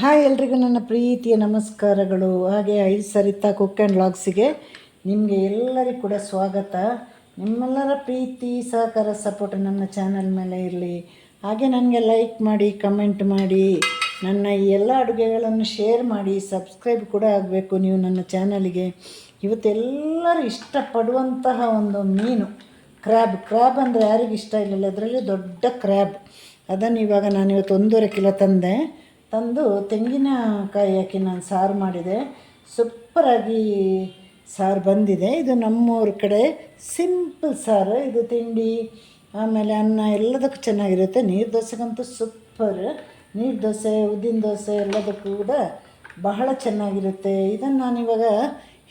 Hi ಎಲ್ರಿಗೂ ನನ್ನ ಪ್ರೀತಿಯ ನಮಸ್ಕಾರಗಳು. ಹಾಗೆ ಐದು ಸರಿತಾ ಕುಕ್ ಆ್ಯಂಡ್ ಲಾಗ್ಸಿಗೆ ನಿಮಗೆ ಎಲ್ಲರಿಗೂ ಕೂಡ ಸ್ವಾಗತ. ನಿಮ್ಮೆಲ್ಲರ ಪ್ರೀತಿ, ಸಹಕಾರ ಸಪೋರ್ಟ್ ನನ್ನ ಚಾನಲ್ ಮೇಲೆ ಇರಲಿ. ಹಾಗೆ ನನಗೆ ಲೈಕ್ ಮಾಡಿ ಕಮೆಂಟ್ ಮಾಡಿ, ನನ್ನ ಈ ಎಲ್ಲ ಅಡುಗೆಗಳನ್ನು ಶೇರ್ ಮಾಡಿ ಸಬ್ಸ್ಕ್ರೈಬ್ ಕೂಡ ಆಗಬೇಕು ನೀವು ನನ್ನ ಚಾನಲಿಗೆ ಇವತ್ತೆಲ್ಲರೂ ಇಷ್ಟಪಡುವಂತಹ ಒಂದು ಮೀನು ಕ್ರ್ಯಾಬ್ ಕ್ರ್ಯಾಬ್ ಅಂದರೆ ಯಾರಿಗೂ ಇಷ್ಟ ಇಲ್ಲಲ್ಲ, ಅದರಲ್ಲಿ ದೊಡ್ಡ ಕ್ರ್ಯಾಬ್ ಅದನ್ನು ಇವಾಗ ನಾನು ಇವತ್ತು ಒಂದೂವರೆ ಕಿಲೋ ತಂದೆ. ತಂದು ತೆಂಗಿನಕಾಯಿ ಹಾಕಿ ನಾನು ಸಾರು ಮಾಡಿದೆ. ಸೂಪರಾಗಿ ಸಾರು ಬಂದಿದೆ. ಇದು ನಮ್ಮೂರ ಕಡೆ ಸಿಂಪಲ್ ಸಾರು. ಇದು ತಿಂಡಿ, ಆಮೇಲೆ ಅನ್ನ ಎಲ್ಲದಕ್ಕೂ ಚೆನ್ನಾಗಿರುತ್ತೆ. ನೀರು ದೋಸೆಗಂತೂ ಸೂಪರ್. ನೀರು ದೋಸೆ, ಉದ್ದಿನ ದೋಸೆ ಎಲ್ಲದಕ್ಕೂ ಕೂಡ ಬಹಳ ಚೆನ್ನಾಗಿರುತ್ತೆ. ಇದನ್ನು ನಾನಿವಾಗ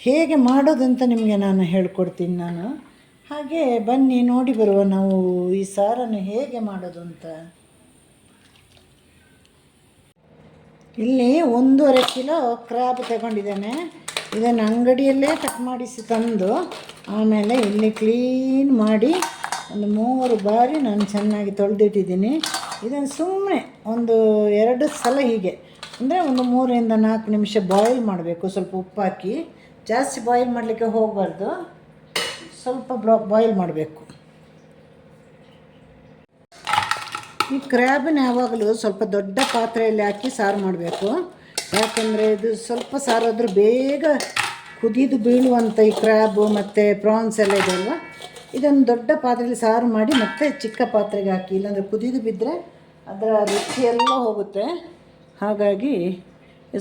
ಹೇಗೆ ಮಾಡೋದಂತ ನಿಮಗೆ ನಾನು ಹೇಳ್ಕೊಡ್ತೀನಿ ನಾನು. ಹಾಗೆ ಬನ್ನಿ, ನೋಡಿ ಬರುವ ನಾವು ಈ ಸಾರನ್ನು ಹೇಗೆ ಮಾಡೋದು ಅಂತ. ಇಲ್ಲಿ ಒಂದೂವರೆ ಕಿಲೋ ಕ್ರಾಬ್ ತಗೊಂಡಿದ್ದೇನೆ. ಇದನ್ನು ಅಂಗಡಿಯಲ್ಲೇ ಕಟ್ ಮಾಡಿಸಿ ತಂದು, ಆಮೇಲೆ ಇಲ್ಲಿ ಕ್ಲೀನ್ ಮಾಡಿ ಒಂದು ಮೂರು ಬಾರಿ ನಾನು ಚೆನ್ನಾಗಿ ತೊಳೆದಿಟ್ಟಿದ್ದೀನಿ. ಇದನ್ನು ಸುಮ್ಮನೆ ಒಂದು ಎರಡು ಸಲ ಹೀಗೆ, ಅಂದರೆ ಒಂದು ಮೂರರಿಂದ ನಾಲ್ಕು ನಿಮಿಷ ಬಾಯ್ಲ್ ಮಾಡಬೇಕು. ಸ್ವಲ್ಪ ಉಪ್ಪು ಹಾಕಿ ಜಾಸ್ತಿ ಬಾಯ್ಲ್ ಮಾಡಲಿಕ್ಕೆ ಹೋಗಬಾರ್ದು. ಸ್ವಲ್ಪ ಬಾಯಿಲ್ ಬಾಯ್ಲ್ ಮಾಡಬೇಕು. ಈ ಕ್ರ್ಯಾಬನ್ನು ಯಾವಾಗಲೂ ಸ್ವಲ್ಪ ದೊಡ್ಡ ಪಾತ್ರೆಯಲ್ಲಿ ಹಾಕಿ ಸಾರು ಮಾಡಬೇಕು. ಯಾಕಂದರೆ ಇದು ಸ್ವಲ್ಪ ಸಾರಾದರೂ ಬೇಗ ಕುದಿದು ಬೀಳುವಂಥ ಈ ಕ್ರ್ಯಾಬು ಮತ್ತು ಪ್ರಾನ್ಸ್ ಎಲ್ಲ ಇದೆಲ್ಲ ಇದನ್ನು ದೊಡ್ಡ ಪಾತ್ರೆಯಲ್ಲಿ ಸಾರು ಮಾಡಿ ಮತ್ತೆ ಚಿಕ್ಕ ಪಾತ್ರೆಗೆ ಹಾಕಿ, ಇಲ್ಲಾಂದರೆ ಕುದಿದು ಬಿದ್ದರೆ ಅದರ ರುಚಿಯೆಲ್ಲ ಹೋಗುತ್ತೆ. ಹಾಗಾಗಿ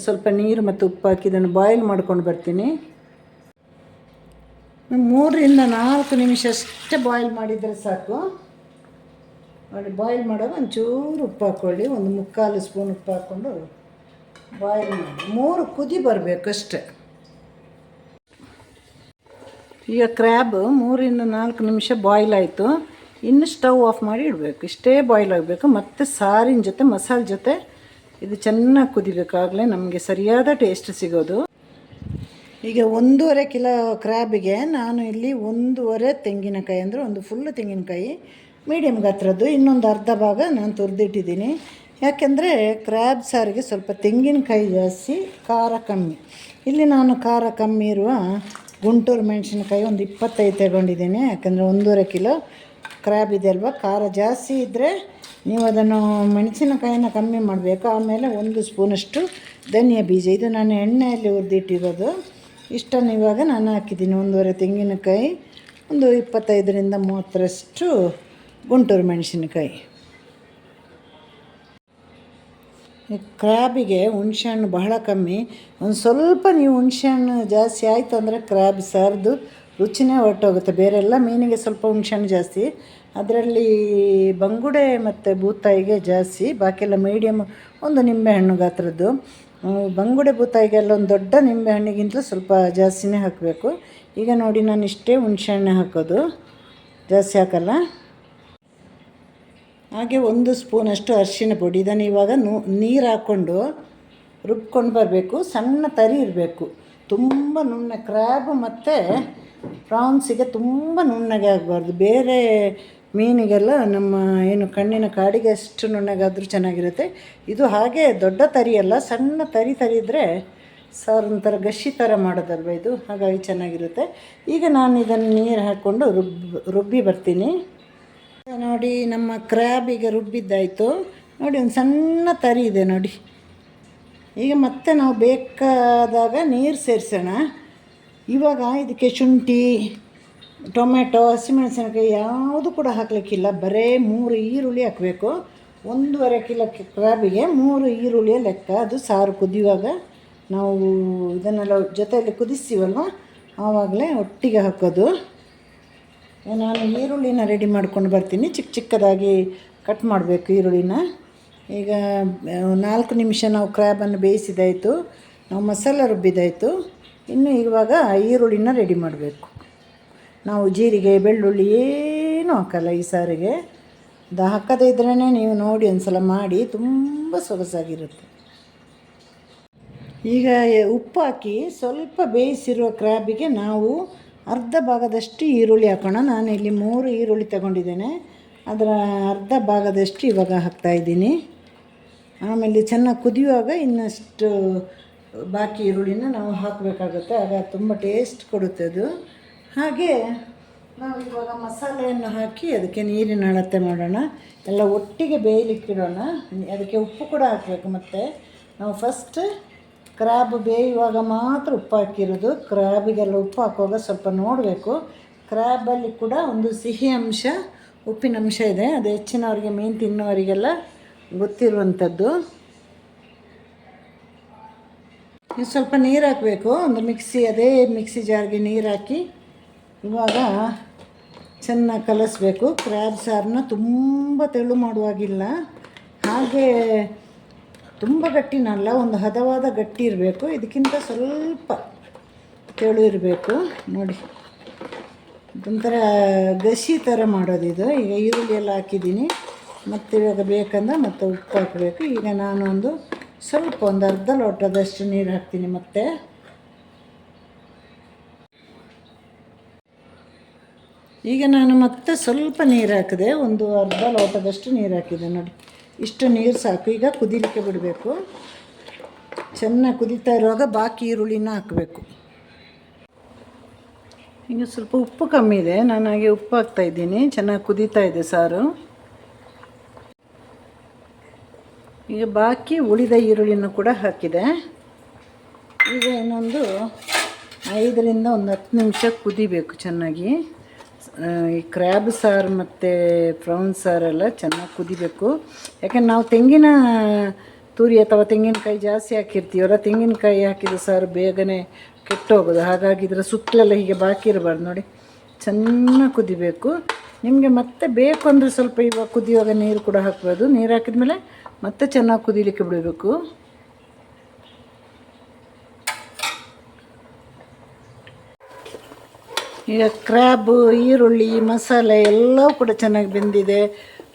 ಸ್ವಲ್ಪ ನೀರು ಮತ್ತು ಉಪ್ಪು ಹಾಕಿ ಇದನ್ನು ಬಾಯ್ಲ್ ಮಾಡ್ಕೊಂಡು ಬರ್ತೀನಿ. ಮೂರರಿಂದ ನಾಲ್ಕು ನಿಮಿಷ ಅಷ್ಟೇ ಬಾಯ್ಲ್ ಮಾಡಿದರೆ ಸಾಕು. ನೋಡಿ ಬಾಯ್ಲ್ ಮಾಡೋದು ಒಂಚೂರು ಉಪ್ಪು ಹಾಕ್ಕೊಳ್ಳಿ ಒಂದು ಮುಕ್ಕಾಲು ಸ್ಪೂನ್ ಉಪ್ಪು ಹಾಕ್ಕೊಂಡು ಬಾಯ್ಲ್ ಮಾಡಿ. ಮೂರು ಕುದಿ ಬರಬೇಕು ಅಷ್ಟೆ. ಈಗ ಕ್ರ್ಯಾಬ್ ಮೂರಿಂದ ನಾಲ್ಕು ನಿಮಿಷ ಬಾಯ್ಲ್ ಆಯಿತು. ಇನ್ನು ಸ್ಟವ್ ಆಫ್ ಮಾಡಿ ಇಡಬೇಕು. ಇಷ್ಟೇ ಬಾಯ್ಲ್ ಆಗಬೇಕು. ಮತ್ತು ಸಾರಿನ ಜೊತೆ, ಮಸಾಲೆ ಜೊತೆ ಇದು ಚೆನ್ನಾಗಿ ಕುದಿಬೇಕಾಗಲೇ ನಮಗೆ ಸರಿಯಾದ ಟೇಸ್ಟ್ ಸಿಗೋದು. ಈಗ ಒಂದೂವರೆ ಕಿಲೋ ಕ್ರ್ಯಾಬಿಗೆ ನಾನು ಇಲ್ಲಿ ಒಂದೂವರೆ ತೆಂಗಿನಕಾಯಿ ಅಂದರೆ ಒಂದು ಫುಲ್ಲು ತೆಂಗಿನಕಾಯಿ ಮೀಡಿಯಮ್ ಗಾತ್ರದ್ದು, ಇನ್ನೊಂದು ಅರ್ಧ ಭಾಗ ನಾನು ತುರಿದಿಟ್ಟಿದ್ದೀನಿ. ಯಾಕೆಂದರೆ ಕ್ರ್ಯಾಬ್ ಸಾರಿಗೆ ಸ್ವಲ್ಪ ತೆಂಗಿನಕಾಯಿ ಜಾಸ್ತಿ, ಖಾರ ಕಮ್ಮಿ. ಇಲ್ಲಿ ನಾನು ಖಾರ ಕಮ್ಮಿ ಇರುವ ಗುಂಟೂರು ಮೆಣಸಿನಕಾಯಿ ಒಂದು ಇಪ್ಪತ್ತೈದು ತಗೊಂಡಿದ್ದೀನಿ. ಯಾಕೆಂದರೆ ಒಂದೂವರೆ ಕಿಲೋ ಕ್ರ್ಯಾಬ್ ಇದೆ ಅಲ್ವಾ? ಖಾರ ಜಾಸ್ತಿ ಇದ್ದರೆ ನೀವು ಅದನ್ನು ಮೆಣಸಿನಕಾಯಿನ ಕಮ್ಮಿ ಮಾಡಬೇಕು. ಆಮೇಲೆ ಒಂದು ಸ್ಪೂನಷ್ಟು ಧನಿಯಾ ಬೀಜ. ಇದು ನಾನು ಎಣ್ಣೆಯಲ್ಲಿ ಹುರಿದಿಟ್ಟಿರೋದು. ಇಷ್ಟನ್ನು ಇವಾಗ ನಾನು ಹಾಕಿದ್ದೀನಿ. ಒಂದೂವರೆ ತೆಂಗಿನಕಾಯಿ, ಒಂದು ಇಪ್ಪತ್ತೈದರಿಂದ ಮೂವತ್ತರಷ್ಟು ಗುಂಟೂರು ಮೆಣಸಿನಕಾಯಿ. ಕ್ರ್ಯಾಬಿಗೆ ಹುಣಸೆ ಹಣ್ಣು ಬಹಳ ಕಮ್ಮಿ. ಒಂದು ಸ್ವಲ್ಪ ನೀವು ಹುಣಸೆಹಣ್ಣು ಜಾಸ್ತಿ ಆಯಿತು ಅಂದರೆ ಕ್ರ್ಯಾಬ್ ಸಾರ್ದು ರುಚಿನೇ ಹೊರಟೋಗುತ್ತೆ. ಬೇರೆ ಎಲ್ಲ ಮೀನಿಗೆ ಸ್ವಲ್ಪ ಹುಣಸೆಹಣ್ಣು ಜಾಸ್ತಿ. ಅದರಲ್ಲಿ ಬಂಗುಡೆ ಮತ್ತು ಬೂತಾಯಿಗೆ ಜಾಸ್ತಿ. ಬಾಕಿಯೆಲ್ಲ ಮೀಡಿಯಮ್ ಒಂದು ನಿಂಬೆಹಣ್ಣು ಗಾತ್ರದ್ದು. ಬಂಗುಡೆ ಬೂತಾಯಿಗೆಲ್ಲ ಒಂದು ದೊಡ್ಡ ನಿಂಬೆಹಣ್ಣಿಗಿಂತಲೂ ಸ್ವಲ್ಪ ಜಾಸ್ತಿನೇ ಹಾಕಬೇಕು. ಈಗ ನೋಡಿ ನಾನು ಇಷ್ಟೇ ಹುಣಸೆಹಣ್ಣೆ ಹಾಕೋದು. ಜಾಸ್ತಿ ಹಾಕಲ್ಲ. ಹಾಗೆ ಒಂದು ಸ್ಪೂನಷ್ಟು ಅರಿಶಿನ ಪುಡಿ. ಇದನ್ನು ಇವಾಗ ನೀರು ಹಾಕ್ಕೊಂಡು ರುಬ್ಕೊಂಡು ಬರಬೇಕು. ಸಣ್ಣ ತರಿ ಇರಬೇಕು. ತುಂಬ ನುಣ್ಣ ಕ್ರ್ಯಾಬ್ ಮತ್ತು ಪ್ರಾನ್ಸಿಗೆ ತುಂಬ ನುಣ್ಣಗೆ ಆಗಬಾರ್ದು. ಬೇರೆ ಮೀನಿಗೆಲ್ಲ ನಮ್ಮ ಏನು ಕಣ್ಣಿನ ಕಾಡಿಗೆ ಎಷ್ಟು ನುಣ್ಣಗಾದರೂ ಚೆನ್ನಾಗಿರುತ್ತೆ. ಇದು ಹಾಗೆ ದೊಡ್ಡ ತರಿಯಲ್ಲ ಸಣ್ಣ ತರಿ ತರಿದರೆ ಸಾರು ಒಂಥರ ಗಶಿ ಥರ ಮಾಡೋದಲ್ವ ಇದು? ಹಾಗಾಗಿ ಚೆನ್ನಾಗಿರುತ್ತೆ. ಈಗ ನಾನು ಇದನ್ನು ನೀರು ಹಾಕ್ಕೊಂಡು ರುಬ್ಬಿ ರುಬ್ಬಿ ಬರ್ತೀನಿ. ನೋಡಿ, ನಮ್ಮ ಕ್ರ್ಯಾಬಿಗೆ ರುಬ್ಬಿದ್ದಾಯಿತು. ನೋಡಿ, ಒಂದು ಸಣ್ಣ ತರಿ ಇದೆ ನೋಡಿ. ಈಗ ಮತ್ತೆ ನಾವು ಬೇಕಾದಾಗ ನೀರು ಸೇರಿಸೋಣ. ಇವಾಗ ಇದಕ್ಕೆ ಶುಂಠಿ ಟೊಮೆಟೊ ಹಸಿಮೆಣಸಿನಕಾಯಿ ಯಾವುದು ಕೂಡ ಹಾಕಲಿಕ್ಕಿಲ್ಲ. ಬರೇ ಮೂರು ಈರುಳ್ಳಿ ಹಾಕಬೇಕು. ಒಂದೂವರೆ ಕಿಲೋ ಕ್ರ್ಯಾಬಿಗೆ ಮೂರು ಈರುಳ್ಳಿಯ ಲೆಕ್ಕ. ಅದು ಸಾರು ಕುದಿಯುವಾಗ ನಾವು ಇದನ್ನೆಲ್ಲ ಜೊತೆಯಲ್ಲಿ ಕುದಿಸ್ತೀವಲ್ವ? ಆವಾಗಲೇ ಒಟ್ಟಿಗೆ ಹಾಕೋದು. ನಾನು ಈರುಳ್ಳಿನ ರೆಡಿ ಮಾಡ್ಕೊಂಡು ಬರ್ತೀನಿ. ಚಿಕ್ಕ ಚಿಕ್ಕದಾಗಿ ಕಟ್ ಮಾಡಬೇಕು ಈರುಳ್ಳಿನ. ಈಗ ನಾಲ್ಕು ನಿಮಿಷ ನಾವು ಕ್ರ್ಯಾಬನ್ನು ಬೇಯಿಸಿದಾಯಿತು. ನಾವು ಮಸಾಲ ರುಬ್ಬಿದಾಯಿತು. ಇನ್ನು ಇವಾಗ ಈರುಳ್ಳಿನ ರೆಡಿ ಮಾಡಬೇಕು. ನಾವು ಜೀರಿಗೆ, ಬೆಳ್ಳುಳ್ಳಿ ಏನೂ ಹಾಕಲ್ಲ ಈ ಸಾರಿಗೆ. ಅದು ಹಾಕದೇ ಇದ್ರೇ ನೀವು ನೋಡಿ ಒಂದು ಸಲ ಮಾಡಿ ತುಂಬ ಸೊಗಸಾಗಿರುತ್ತೆ. ಈಗ ಉಪ್ಪು ಹಾಕಿ ಸ್ವಲ್ಪ ಬೇಯಿಸಿರುವ ಕ್ರ್ಯಾಬಿಗೆ ನಾವು ಅರ್ಧ ಭಾಗದಷ್ಟು ಈರುಳ್ಳಿ ಹಾಕೋಣ. ನಾನು ಇಲ್ಲಿ ಮೂರು ಈರುಳ್ಳಿ ತಗೊಂಡಿದ್ದೇನೆ. ಅದರ ಅರ್ಧ ಭಾಗದಷ್ಟು ಇವಾಗ ಹಾಕ್ತಾಯಿದ್ದೀನಿ ಆಮೇಲೆ ಚೆನ್ನಾಗಿ ಕುದಿಯುವಾಗ ಇನ್ನಷ್ಟು ಬಾಕಿ ಈರುಳ್ಳಿನ ನಾವು ಹಾಕಬೇಕಾಗುತ್ತೆ. ಆಗ ತುಂಬ ಟೇಸ್ಟ್ ಕೊಡುತ್ತೆ ಅದು. ಹಾಗೆ ನಾವು ಇವಾಗ ಮಸಾಲೆಯನ್ನು ಹಾಕಿ ಅದಕ್ಕೆ ನೀರಿನ ಅಳತೆ ಮಾಡೋಣ. ಎಲ್ಲ ಒಟ್ಟಿಗೆ ಬೇಯಲಿಕ್ಕಿಡೋಣ. ಅದಕ್ಕೆ ಉಪ್ಪು ಕೂಡ ಹಾಕಬೇಕು ಮತ್ತು. ನಾವು ಫಸ್ಟ್ ಕ್ರ್ಯಾಬ್ ಬೇಯುವಾಗ ಮಾತ್ರ ಉಪ್ಪು ಹಾಕಿರೋದು. ಕ್ರ್ಯಾಬಿಗೆಲ್ಲ ಉಪ್ಪು ಹಾಕುವಾಗ ಸ್ವಲ್ಪ ನೋಡಬೇಕು. ಕ್ರ್ಯಾಬಲ್ಲಿ ಕೂಡ ಒಂದು ಸಿಹಿ ಅಂಶ, ಉಪ್ಪಿನ ಅಂಶ ಇದೆ. ಅದು ಹೆಚ್ಚಿನವರಿಗೆ, ಮೀನು ತಿನ್ನೋರಿಗೆಲ್ಲ ಗೊತ್ತಿರುವಂಥದ್ದು. ಇನ್ನು ಸ್ವಲ್ಪ ನೀರು ಹಾಕಬೇಕು. ಒಂದು ಮಿಕ್ಸಿ, ಅದೇ ಮಿಕ್ಸಿ ಜಾರ್ಗೆ ನೀರು ಹಾಕಿ ಇವಾಗ ಚೆನ್ನಾಗಿ ಕಲಿಸ್ಬೇಕು. ಕ್ರ್ಯಾಬ್ ಸಾರನ್ನ ತುಂಬ ತೆಳು ಮಾಡುವಾಗಿಲ್ಲ. ಹಾಗೆ ತುಂಬ ಗಟ್ಟಿನಲ್ಲ ಒಂದು ಹದವಾದ ಗಟ್ಟಿ ಇರಬೇಕು. ಇದಕ್ಕಿಂತ ಸ್ವಲ್ಪ ತೆಳು ಇರಬೇಕು. ನೋಡಿ ಒಂಥರ ಗಸಿ ಥರ ಮಾಡೋದು ಇದು. ಈಗ ಈರುಳ್ಳಿ ಎಲ್ಲ ಹಾಕಿದ್ದೀನಿ. ಮತ್ತು ಇವಾಗ ಬೇಕಂದ್ರೆ ಮತ್ತೆ ಉಪ್ಪು ಹಾಕಬೇಕು. ಈಗ ನಾನು ಒಂದು ಸ್ವಲ್ಪ ಒಂದು ಅರ್ಧ ಲೋಟದಷ್ಟು ನೀರು ಹಾಕ್ತೀನಿ ಮತ್ತೆ. ಈಗ ನಾನು ಮತ್ತೆ ಸ್ವಲ್ಪ ನೀರು ಹಾಕಿದೆ. ಒಂದು ಅರ್ಧ ಲೋಟದಷ್ಟು ನೀರು ಹಾಕಿದೆ. ನೋಡಿ. ಇಷ್ಟು ನೀರು ಸಾಕು. ಈಗ ಕುದಿಲಿಕ್ಕೆ ಬಿಡಬೇಕು. ಚೆನ್ನಾಗಿ ಕುದೀತಾ ಇರುವಾಗ ಬಾಕಿ ಈರುಳ್ಳಿನ ಹಾಕಬೇಕು. ಈಗ ಸ್ವಲ್ಪ ಉಪ್ಪು ಕಮ್ಮಿ ಇದೆ. ನಾನು ಹಾಗೆ ಉಪ್ಪು ಹಾಕ್ತಾ ಇದ್ದೀನಿ. ಚೆನ್ನಾಗಿ ಕುದೀತಾ ಇದೆ ಸಾರು. ಈಗ ಬಾಕಿ ಉಳಿದ ಈರುಳ್ಳಿನೂ ಕೂಡ ಹಾಕಿದೆ. ಈಗ ಇನ್ನೊಂದು ಐದರಿಂದ ಒಂದು ಹತ್ತು ನಿಮಿಷ ಕುದಿಬೇಕು ಚೆನ್ನಾಗಿ. ಈ ಕ್ರ್ಯಾಬ್ ಸಾರು ಮತ್ತು ಪ್ರೌನ್ ಸಾರೆಲ್ಲ ಚೆನ್ನಾಗಿ ಕುದಿಬೇಕು. ಯಾಕಂದ್ರೆ ನಾವು ತೆಂಗಿನ ತುರಿ ಅಥವಾ ತೆಂಗಿನಕಾಯಿ ಜಾಸ್ತಿ ಹಾಕಿರ್ತೀವಲ್ಲ, ತೆಂಗಿನಕಾಯಿ ಹಾಕಿದ ಸಾರು ಬೇಗನೆ ಕೆಟ್ಟೋಗೋದು. ಹಾಗಾಗಿ ಇದರ ಸುತ್ತಲೆಲ್ಲ ಹೀಗೆ ಬಾಕಿ ಇರಬಾರ್ದು ನೋಡಿ. ಚೆನ್ನಾಗಿ ಕುದಿಬೇಕು. ನಿಮಗೆ ಮತ್ತೆ ಬೇಕು ಅಂದರೆ ಸ್ವಲ್ಪ ಇವಾಗ ಕುದಿಯುವಾಗ ನೀರು ಕೂಡ ಹಾಕ್ಬೋದು. ನೀರು ಹಾಕಿದ್ಮೇಲೆ ಮತ್ತೆ ಚೆನ್ನಾಗಿ ಕುದಿಲಿಕ್ಕೆ ಬಿಡಬೇಕು. ಈಗ ಕ್ರ್ಯಾಬು ಈರುಳ್ಳಿ, ಮಸಾಲೆ ಎಲ್ಲವೂ ಕೂಡ ಚೆನ್ನಾಗಿ ಬೆಂದಿದೆ.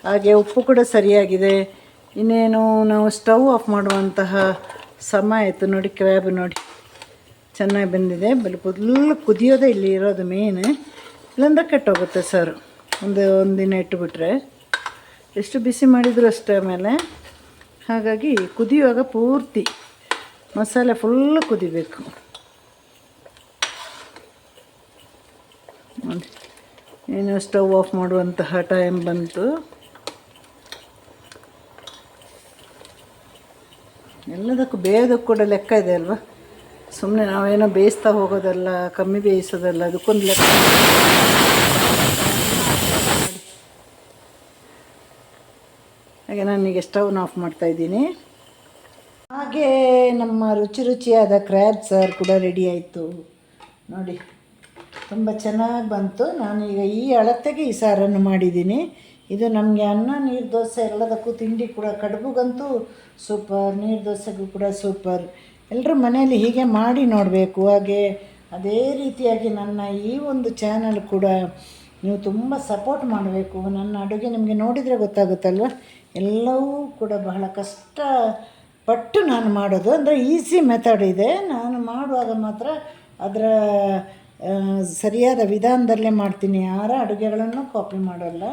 ಹಾಗೆ ಉಪ್ಪು ಕೂಡ ಸರಿಯಾಗಿದೆ. ಇನ್ನೇನು ನಾವು ಸ್ಟವ್ ಆಫ್ ಮಾಡುವಂತಹ ಸಮ ಆಯಿತು ನೋಡಿ ಕ್ರ್ಯಾಬ್ ನೋಡಿ. ಚೆನ್ನಾಗಿ ಬೆಂದಿದೆ. ಬಲ್ ಫುಲ್ ಕುದಿಯೋದೇ ಇಲ್ಲಿ ಇರೋದು ಮೇನ್ ಇಲ್ಲಂದ್ರೆ ಕೆಟ್ಟೋಗುತ್ತೆ ಸರ್ ಒಂದು ಒಂದಿನ ಇಟ್ಟುಬಿಟ್ರೆ ಎಷ್ಟು ಬಿಸಿ ಮಾಡಿದ್ರು ಅಷ್ಟೇ ಆಮೇಲೆ. ಹಾಗಾಗಿ ಕುದಿಯುವಾಗ ಪೂರ್ತಿ ಮಸಾಲೆ ಫುಲ್ಲು ಕುದಿಬೇಕು. ನೋಡಿ. ಏನು ಸ್ಟವ್ ಆಫ್ ಮಾಡುವಂತಹ ಟೈಮ್ ಬಂತು. ಎಲ್ಲದಕ್ಕೂ ಬೇಯೋದಕ್ಕೂ ಕೂಡ ಲೆಕ್ಕ ಇದೆ ಅಲ್ವಾ? ಸುಮ್ಮನೆ ನಾವೇನೋ ಬೇಯಿಸ್ತಾ ಹೋಗೋದಲ್ಲ, ಕಮ್ಮಿ ಬೇಯಿಸೋದಲ್ಲ, ಅದಕ್ಕೊಂದು ಲೆಕ್ಕ. ಹಾಗೆ ನಾನೀಗ ಸ್ಟವ್ನ ಆಫ್ ಮಾಡ್ತಾ ಇದ್ದೀನಿ. ಹಾಗೆ ನಮ್ಮ ರುಚಿ ರುಚಿಯಾದ ಕ್ರ್ಯಾಬ್ ಸರ್ ಕೂಡ ರೆಡಿ ಆಯಿತು. ನೋಡಿ. ತುಂಬ ಚೆನ್ನಾಗಿ ಬಂತು. ನಾನೀಗ ಈ ಅಳತೆಗೆ ಈ ಸಾರನ್ನು ಮಾಡಿದ್ದೀನಿ. ಇದು ನಮಗೆ ಅನ್ನ, ನೀರು, ದೋಸೆ ಎಲ್ಲದಕ್ಕೂ ತಿಂಡಿ ಕೂಡ ಕಡುಬುಗಂತೂ ಸೂಪರ್, ನೀರು, ದೋಸೆಗೂ ಕೂಡ ಸೂಪರ್. ಎಲ್ಲರೂ ಮನೆಯಲ್ಲಿ ಹೀಗೆ ಮಾಡಿ ನೋಡಬೇಕು. ಹಾಗೆ ಅದೇ ರೀತಿಯಾಗಿ ನನ್ನ ಈ ಒಂದು ಚಾನಲ್ ಕೂಡ ನೀವು ತುಂಬ ಸಪೋರ್ಟ್ ಮಾಡಬೇಕು. ನನ್ನ ಅಡುಗೆ ನಿಮಗೆ ನೋಡಿದರೆ ಗೊತ್ತಾಗುತ್ತಲ್ವ? ಎಲ್ಲವೂ ಕೂಡ ಬಹಳ ಕಷ್ಟ ಪಟ್ಟು ನಾನು ಮಾಡೋದು. ಅಂದರೆ ಈಸಿ ಮೆಥಡ್ ಇದೆ. ನಾನು ಮಾಡುವಾಗ ಮಾತ್ರ ಅದರ ಸರಿಯಾದ ವಿಧಾನದಲ್ಲೇ ಮಾಡ್ತೀನಿ. ಯಾರ ಅಡುಗೆಗಳನ್ನು ಕಾಪಿ ಮಾಡೋಲ್ಲ.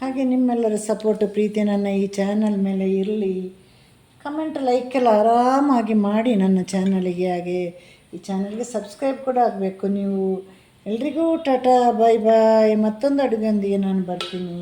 ಹಾಗೆ ನಿಮ್ಮೆಲ್ಲರ ಸಪೋರ್ಟು ಪ್ರೀತಿ ನನ್ನ ಈ ಚಾನಲ್ ಮೇಲೆ ಇರಲಿ. ಕಮೆಂಟ್ ಲೈಕ್ ಎಲ್ಲ ಆರಾಮಾಗಿ ಮಾಡಿ ನನ್ನ ಚಾನಲಿಗೆ ಹಾಗೆ ಈ ಚಾನಲ್ಗೆ ಸಬ್ಸ್ಕ್ರೈಬ್ ಕೂಡ ಆಗಬೇಕು ನೀವು. ಎಲ್ರಿಗೂ ಟಾಟಾ ಬಾಯ್ ಬಾಯ್ ಮತ್ತೊಂದು ಅಡುಗೆಯೊಂದಿಗೆ ನಾನು ಬರ್ತೀನಿ.